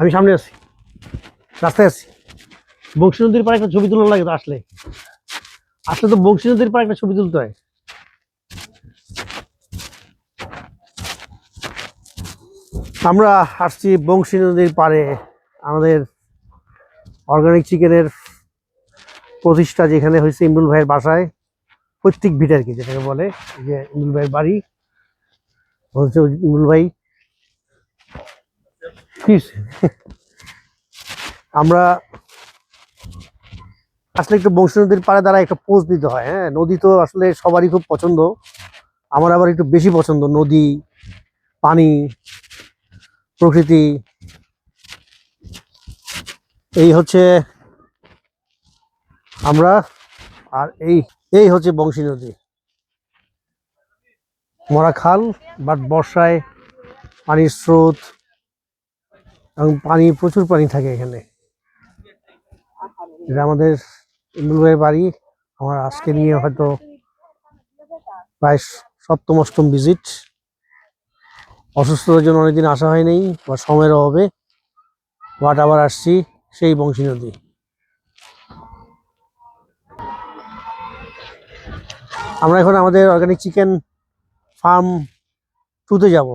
আমি সামনে আছি। রাস্তায় আছি। বংশী নদীর পাড়ে একটা ছবি তোলা লাগে তো আসলে। আসলে তো বংশী নদীর পাড়ে একটা ছবি তুলতে হয়। আমরা আসছি বংশী নদীর পাড়ে। আমাদের অর্গানিক চিকেনের প্রতিষ্ঠা যেখানে হয়েছে ইমরুল ভাইয়ের বাসায়। প্রত্যেক ভিট আর কি যেটাকে বলে যে ইমরুল ভাইয়ের বাড়ি। হচ্ছে ইমরুল ভাই? আমরা আসলে একটু বংশী নদীর পাড়ে দ্বারা একটা পোজ দিতে হয় হ্যাঁ? নদী তো আসলে সবারই খুব পছন্দ। আমার আবার একটু বেশি পছন্দ, নদী, পানি, প্রকৃতি। এই হচ্ছে আমরা আর এই এই হচ্ছে বংশী নদী। মরা খাল, বাট বর্ষায় পানির স্রোত এবং পানি, প্রচুর পানি থাকে এখানে। এটা আমাদের ইমরুল বাড়ি। আমার আজকে নিয়ে হয়তো প্রায় সপ্তম, অষ্টম ভিজিট অসুস্থতার জন্য অনেকদিন আসা হয়নি, বা সময়ের অভাবে। বাট আবার আসছি সেই বংশী নদী। আমরা এখন আমাদের অর্গানিক চিকেন ফার্ম টুতে যাব।